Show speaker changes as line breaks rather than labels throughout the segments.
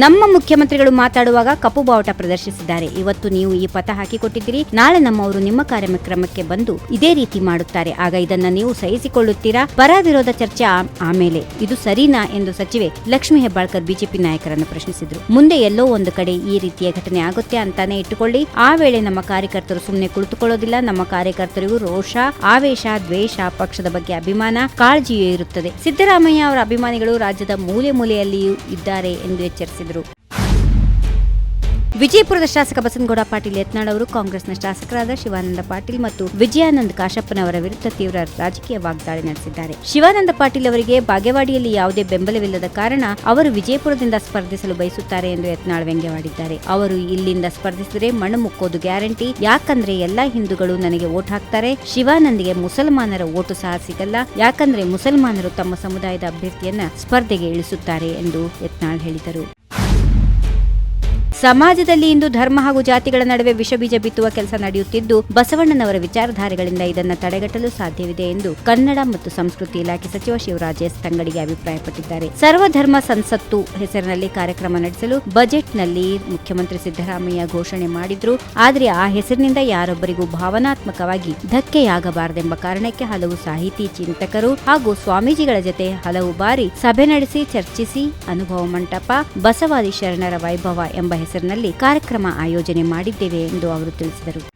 ನಮ್ಮ ಮುಖ್ಯಮಂತ್ರಿಗಳು ಮಾತಾಡುವಾಗ ಕಪ್ಪು ಬಾವುಟ ಪ್ರದರ್ಶಿಸಿದ್ದಾರೆ. ಇವತ್ತು ನೀವು ಈ ಪಥ ಹಾಕಿಕೊಟ್ಟಿದ್ದೀರಿ. ನಾಳೆ ನಮ್ಮವರು ನಿಮ್ಮ ಕಾರ್ಯಕ್ರಮಕ್ಕೆ ಬಂದು ಇದೇ ರೀತಿ ಮಾಡುತ್ತಾರೆ. ಆಗ ಇದನ್ನ ನೀವು ಸಹಿಸಿಕೊಳ್ಳುತ್ತೀರಾ? ಪರ ವಿರೋಧ ಚರ್ಚೆ ಆಮೇಲೆ. ಇದು ಸರಿನಾ ಎಂದು ಸಚಿವೆ ಲಕ್ಷ್ಮಿ ಹೆಬ್ಬಾಳ್ಕರ್ ಬಿಜೆಪಿ ನಾಯಕರನ್ನು ಪ್ರಶ್ನಿಸಿದರು. ಮುಂದೆ ಎಲ್ಲೋ ಒಂದು ಕಡೆ ಈ ರೀತಿಯ ಘಟನೆ ಆಗುತ್ತೆ ಅಂತಾನೆ ಇಟ್ಟುಕೊಳ್ಳಿ. ಆ ವೇಳೆ ನಮ್ಮ ಕಾರ್ಯಕರ್ತರು ಸುಮ್ಮನೆ ಕುಳಿತುಕೊಳ್ಳೋದಿಲ್ಲ. ನಮ್ಮ ಕಾರ್ಯಕರ್ತರಿಗೂ ರೋಷ, ಆವೇಶ, ದ್ವೇಷ, ಪಕ್ಷದ ಬಗ್ಗೆ ಅಭಿಮಾನ, ಕಾಳಜಿಯೂ ಇರುತ್ತದೆ. ಸಿದ್ದರಾಮಯ್ಯ ಅವರ ಅಭಿಮಾನಿಗಳು ರಾಜ್ಯದ ಮೂಲೆ ಮೂಲೆಯಲ್ಲಿಯೂ ಇದ್ದಾರೆ ಎಂದು ಎಚ್ಚರಿಸಿದರು ವಿಜಯಪುರದ ಶಾಸಕ ಬಸನಗೌಡ ಪಾಟೀಲ್ ಯತ್ನಾಳ್ ಅವರು ಕಾಂಗ್ರೆಸ್ನ ಶಾಸಕರಾದ ಶಿವಾನಂದ ಪಾಟೀಲ್ ಮತ್ತು ವಿಜಯಾನಂದ್ ಕಾಶಪ್ಪನವರ ವಿರುದ್ಧ ತೀವ್ರ ರಾಜಕೀಯ ವಾಗ್ದಾಳಿ ನಡೆಸಿದ್ದಾರೆ. ಶಿವಾನಂದ ಪಾಟೀಲ್ ಅವರಿಗೆ ಬಾಗೇವಾಡಿಯಲ್ಲಿ ಯಾವುದೇ ಬೆಂಬಲವಿಲ್ಲದ ಕಾರಣ ಅವರು ವಿಜಯಪುರದಿಂದ ಸ್ಪರ್ಧಿಸಲು ಬಯಸುತ್ತಾರೆ ಎಂದು ಯತ್ನಾಳ್ ವ್ಯಂಗ್ಯವಾಡಿದ್ದಾರೆ. ಅವರು ಇಲ್ಲಿಂದ ಸ್ಪರ್ಧಿಸಿದರೆ ಮಣ್ಣು ಮುಕ್ಕೋದು ಗ್ಯಾರಂಟಿ. ಯಾಕಂದ್ರೆ ಎಲ್ಲಾ ಹಿಂದೂಗಳು ನನಗೆ ಓಟ್ ಹಾಕ್ತಾರೆ. ಶಿವಾನಂದ್ಗೆ ಮುಸಲ್ಮಾನರ ಓಟು ಸಹ ಸಿಗಲ್ಲ. ಯಾಕಂದ್ರೆ ಮುಸಲ್ಮಾನರು ತಮ್ಮ ಸಮುದಾಯದ ಅಭ್ಯರ್ಥಿಯನ್ನ ಸ್ಪರ್ಧೆಗೆ ಇಳಿಸುತ್ತಾರೆ ಎಂದು ಯತ್ನಾಳ್ ಹೇಳಿದರು. ಸಮಾಜದಲ್ಲಿ ಇಂದು ಧರ್ಮ ಹಾಗೂ ಜಾತಿಗಳ ನಡುವೆ ವಿಷಬೀಜ ಬಿತ್ತುವ ಕೆಲಸ ನಡೆಯುತ್ತಿದ್ದು, ಬಸವಣ್ಣನವರ ವಿಚಾರಧಾರೆಗಳಿಂದ ಇದನ್ನು ತಡೆಗಟ್ಟಲು ಸಾಧ್ಯವಿದೆ ಎಂದು ಕನ್ನಡ ಮತ್ತು ಸಂಸ್ಕೃತಿ ಇಲಾಖೆ ಸಚಿವ ಶಿವರಾಜ್ ಎಸ್ ತಂಗಡಿಗೆ ಅಭಿಪ್ರಾಯಪಟ್ಟಿದ್ದಾರೆ. ಸರ್ವಧರ್ಮ ಸಂಸತ್ತು ಹೆಸರಿನಲ್ಲಿ ಕಾರ್ಯಕ್ರಮ ನಡೆಸಲು ಬಜೆಟ್ನಲ್ಲಿ ಮುಖ್ಯಮಂತ್ರಿ ಸಿದ್ದರಾಮಯ್ಯ ಘೋಷಣೆ ಮಾಡಿದ್ರು. ಆದರೆ ಆ ಹೆಸರಿನಿಂದ ಯಾರೊಬ್ಬರಿಗೂ ಭಾವನಾತ್ಮಕವಾಗಿ ಧಕ್ಕೆಯಾಗಬಾರದೆಂಬ ಕಾರಣಕ್ಕೆ ಹಲವು ಸಾಹಿತಿ, ಚಿಂತಕರು ಹಾಗೂ ಸ್ವಾಮೀಜಿಗಳ ಜೊತೆ ಹಲವು ಬಾರಿ ಸಭೆ ನಡೆಸಿ ಚರ್ಚಿಸಿ ಅನುಭವ ಮಂಟಪ ಬಸವಾದಿ ಶರಣರ ವೈಭವ ಎಂಬ ಹೆಸರಿನಲ್ಲಿ ಕಾರ್ಯಕ್ರಮ ಆಯೋಜನೆ ಮಾಡಿದ್ದೇವೆ ಎಂದು ಅವರು ತಿಳಿಸಿದರು.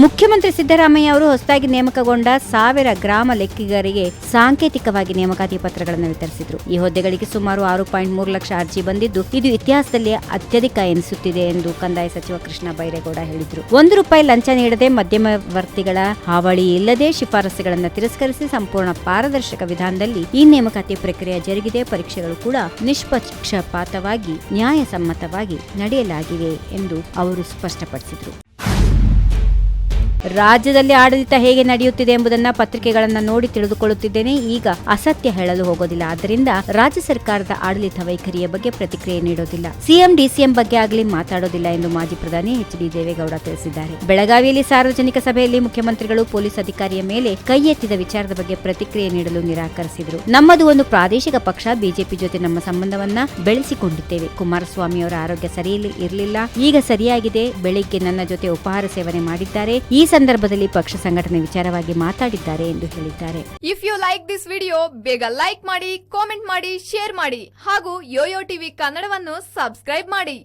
ಮುಖ್ಯಮಂತ್ರಿ ಸಿದ್ದರಾಮಯ್ಯ ಅವರು ಹೊಸದಾಗಿ ನೇಮಕಗೊಂಡ ಸಾವಿರ ಗ್ರಾಮ ಲೆಕ್ಕಿಗರಿಗೆ ಸಾಂಕೇತಿಕವಾಗಿ ನೇಮಕಾತಿ ಪತ್ರಗಳನ್ನು ವಿತರಿಸಿದರು. ಈ ಹುದ್ದೆಗಳಿಗೆ ಸುಮಾರು ಆರು ಪಾಯಿಂಟ್ ಮೂರು ಲಕ್ಷ ಅರ್ಜಿ ಬಂದಿದ್ದು, ಇದು ಇತಿಹಾಸದಲ್ಲಿ ಅತ್ಯಧಿಕ ಎನಿಸುತ್ತಿದೆ ಎಂದು ಕಂದಾಯ ಸಚಿವ ಕೃಷ್ಣ ಬೈರೇಗೌಡ ಹೇಳಿದರು. ಒಂದು ರೂಪಾಯಿ ಲಂಚ ನೀಡದೆ ಮಧ್ಯಮವರ್ತಿಗಳ ಹಾವಳಿ ಇಲ್ಲದೆ ಶಿಫಾರಸುಗಳನ್ನು ತಿರಸ್ಕರಿಸಿ ಸಂಪೂರ್ಣ ಪಾರದರ್ಶಕ ವಿಧಾನದಲ್ಲಿ ಈ ನೇಮಕಾತಿ ಪ್ರಕ್ರಿಯೆ ಜರುಗಿದೆ. ಪರೀಕ್ಷೆಗಳು ಕೂಡ ನಿಷ್ಪಕ್ಷಪಾತವಾಗಿ, ನ್ಯಾಯಸಮ್ಮತವಾಗಿ ನಡೆಯಲಾಗಿವೆ ಎಂದು ಅವರು ಸ್ಪಷ್ಟಪಡಿಸಿದರು. ರಾಜ್ಯದಲ್ಲಿ ಆಡಳಿತ ಹೇಗೆ ನಡೆಯುತ್ತಿದೆ ಎಂಬುದನ್ನ ಪತ್ರಿಕೆಗಳನ್ನ ನೋಡಿ ತಿಳಿದುಕೊಳ್ಳುತ್ತಿದ್ದೇನೆ. ಈಗ ಅಸತ್ಯ ಹೇಳಲು ಹೋಗೋದಿಲ್ಲ. ಆದ್ದರಿಂದ ರಾಜ್ಯ ಸರ್ಕಾರದ ಆಡಳಿತ ವೈಖರಿಯ ಬಗ್ಗೆ ಪ್ರತಿಕ್ರಿಯೆ ನೀಡೋದಿಲ್ಲ. ಸಿಎಂ, ಡಿಸಿಎಂ ಬಗ್ಗೆ ಆಗಲಿ ಮಾತಾಡೋದಿಲ್ಲ ಎಂದು ಮಾಜಿ ಪ್ರಧಾನಿ ಎಚ್ ಡಿ ದೇವೇಗೌಡ ತಿಳಿಸಿದ್ದಾರೆ. ಬೆಳಗಾವಿಯಲ್ಲಿ ಸಾರ್ವಜನಿಕ ಸಭೆಯಲ್ಲಿ ಮುಖ್ಯಮಂತ್ರಿಗಳು, ಪೊಲೀಸ್ ಅಧಿಕಾರಿಯ ಮೇಲೆ ಕೈ ಎತ್ತಿದ ವಿಚಾರದ ಬಗ್ಗೆ ಪ್ರತಿಕ್ರಿಯೆ ನೀಡಲು ನಿರಾಕರಿಸಿದರು. ನಮ್ಮದು ಒಂದು ಪ್ರಾದೇಶಿಕ ಪಕ್ಷ, ಬಿಜೆಪಿ ಜೊತೆ ನಮ್ಮ ಸಂಬಂಧವನ್ನ ಬೆಳೆಸಿಕೊಂಡಿದ್ದೇವೆ. ಕುಮಾರಸ್ವಾಮಿ ಅವರ ಆರೋಗ್ಯ ಸರಿಯಲ್ಲಿ ಇರಲಿಲ್ಲ. ಈಗ ಸರಿಯಾಗಿದೆ. ಬೆಳಿಗ್ಗೆ ನನ್ನ ಜೊತೆ ಉಪಹಾರ ಸೇವನೆ ಮಾಡಿದ್ದಾರೆ. ಈ ಸಂದರ್ಭದಲ್ಲಿ ಪಕ್ಷ ಸಂಘಟನೆ ವಿಚಾರವಾಗಿ ಮಾತಾಡಿದ್ದಾರೆ ಎಂದು ಹೇಳಿದ್ದಾರೆ.
If you like this video ಬೇಗ ಲೈಕ್ ಮಾಡಿ ಕಾಮೆಂಟ್ ಮಾಡಿ ಶೇರ್ ಮಾಡಿ ಹಾಗೂ ಯೋಯೋ ಟಿವಿ ಕನ್ನಡವನ್ನು ಸಬ್ಸ್ಕ್ರೈಬ್ ಮಾಡಿ.